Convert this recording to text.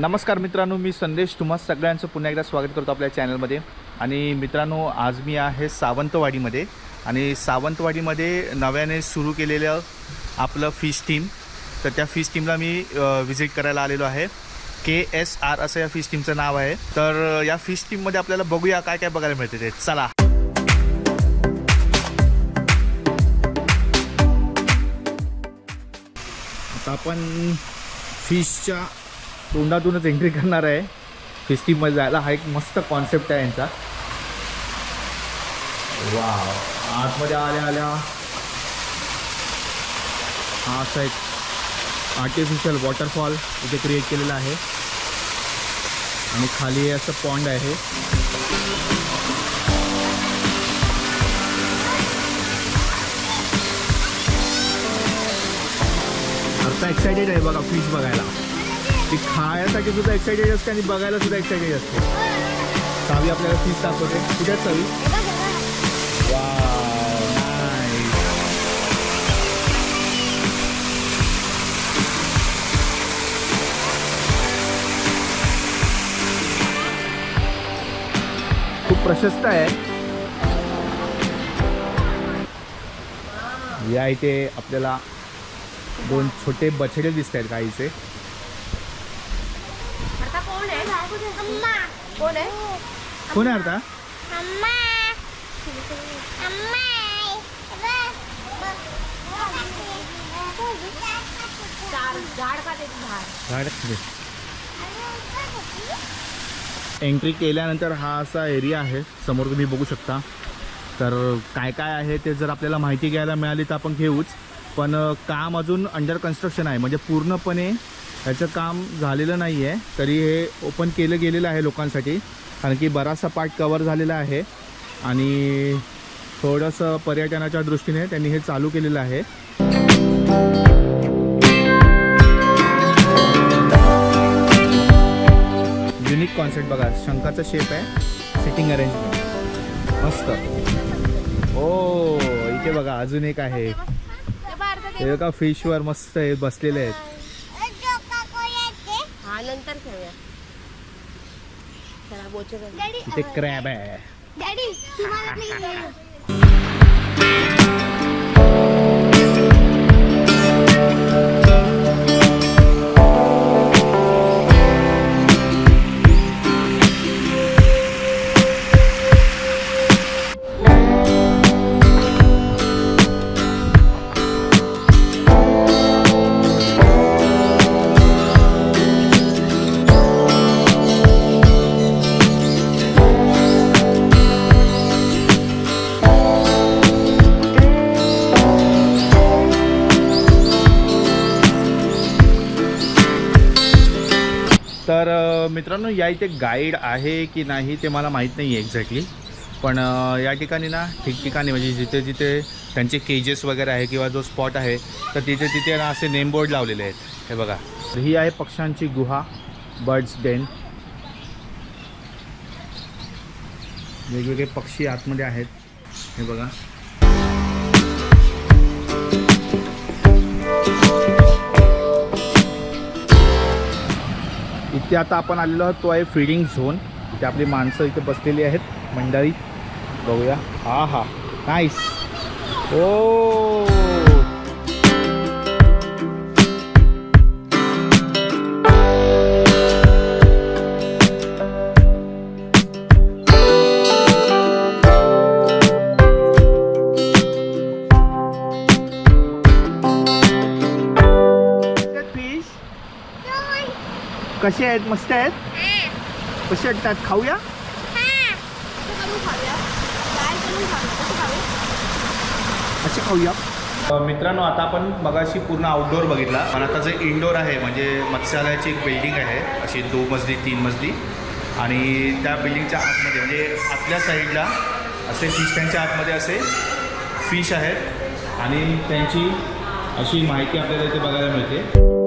नमस्कार मित्रांनो मी संदेश तुम्हा सगळ्यांचं पुन्हा एकदा स्वागत करतो आपल्या चॅनलमध्ये. आणि मित्रांनो आज मी आहे सावंतवाडीमध्ये. आणि सावंतवाडीमध्ये नव्याने सुरू केलेलं आपलं फिश टीम तर त्या फिश टीमला मी व्हिजिट करायला आलेलो आहे. के एस आर असं या फिश टीमचं नाव आहे. तर या फिश टीममध्ये आपल्याला बघूया काय काय बघायला मिळते ते. चला. आता आपण फिशच्या तोंडातूनच एंट्री करणार आहे. फिस्टीमध्ये जायला हा एक मस्त कॉन्सेप्ट आहे यांचा. वा आतमध्ये आल्या आल्या. हा असा एक आर्टिफिशियल वॉटरफॉल इथे क्रिएट केलेला आहे. आणि खाली असं पॉन्ड आहे. आता एक्सायटेड आहे बघा फिश बघायला. ती खाण्यासाठी सुद्धा एक्सायटेड असते आणि बघायला सुद्धा एक्सायटेड असते. सावी आपल्याला फिश दाखवते. कुठे सावी खूप प्रशस्त आहे. या इथे आपल्याला दोन छोटे बछडे दिसत आहेत गाईचे. कोण आहे अम्मा. कोण आहे कोण आहे आता अम्मा. अम्मा. झाड झाड का ते झाड. एंट्री केल्यानंतर हा असा एरिया आहे. समोर तुम्ही बघू शकता. तर काय काय आहे ते जर आपल्याला माहिती घ्यायला मिळाली तर आपण घेऊच. पण काम अजून अंडर कन्स्ट्रक्शन आहे. म्हणजे पूर्णपणे याचं काम झालेलं नाही आहे तरी हे ओपन केलं गेलेलं आहे लोकांसाठी. कारण की बराचसा पार्ट कवर झालेला आहे. आणि थोडंसं पर्यटनाच्या दृष्टीने त्यांनी हे चालू केलेलं आहे. युनिक कॉन्सेप्ट बघा. शंखाचा शेप आहे. सिटिंग अरेंजमेंट मस्त. ओ इथे बघा अजून एक आहे. हे बघा फिशवर मस्त हे बसलेले आहेत. चला बोचे इथे क्रॅब आहे. डॅडी तुम्हाला तर मित्रांनो या इथे गाईड आहे की नाही ते मला माहीत नाही आहे एक्झॅक्टली पण या ठिकाणी ना ठिकठिकाणी म्हणजे जिथे जिथे त्यांचे केजेस वगैरे आहे किंवा जो स्पॉट आहे तर तिथे तिथे ना असे नेम बोर्ड लावलेले आहेत. हे बघा. तर ही आहे पक्ष्यांची गुहा बर्ड्स डेन वेगवेगळे पक्षी आतमध्ये आहेत. हे बघा. इथे आता आपण आलेलो आहोत. तो आहे फिडिंग झोन इथे आपली माणसं इथे बसलेली आहेत. मंडळी बघूया. हा हा. नाईस ओ! कसे आहेत? मस्त आहेत? कसे वाटतात? खाऊया? असे खाऊया? मित्रांनो आता आपण मगाशी पूर्ण आउटडोअर बघितला. पण आता जे इनडोअर आहे म्हणजे मत्स्यालयाची एक बिल्डिंग आहे. अशी दोन मजली तीन मजली. आणि त्या बिल्डिंगच्या आतमध्ये म्हणजे आतल्या साईडला असे फिश टँकच्या आतमध्ये असे फिश आहेत. आणि त्यांची अशी माहिती आपल्याला इथे बघायला मिळते.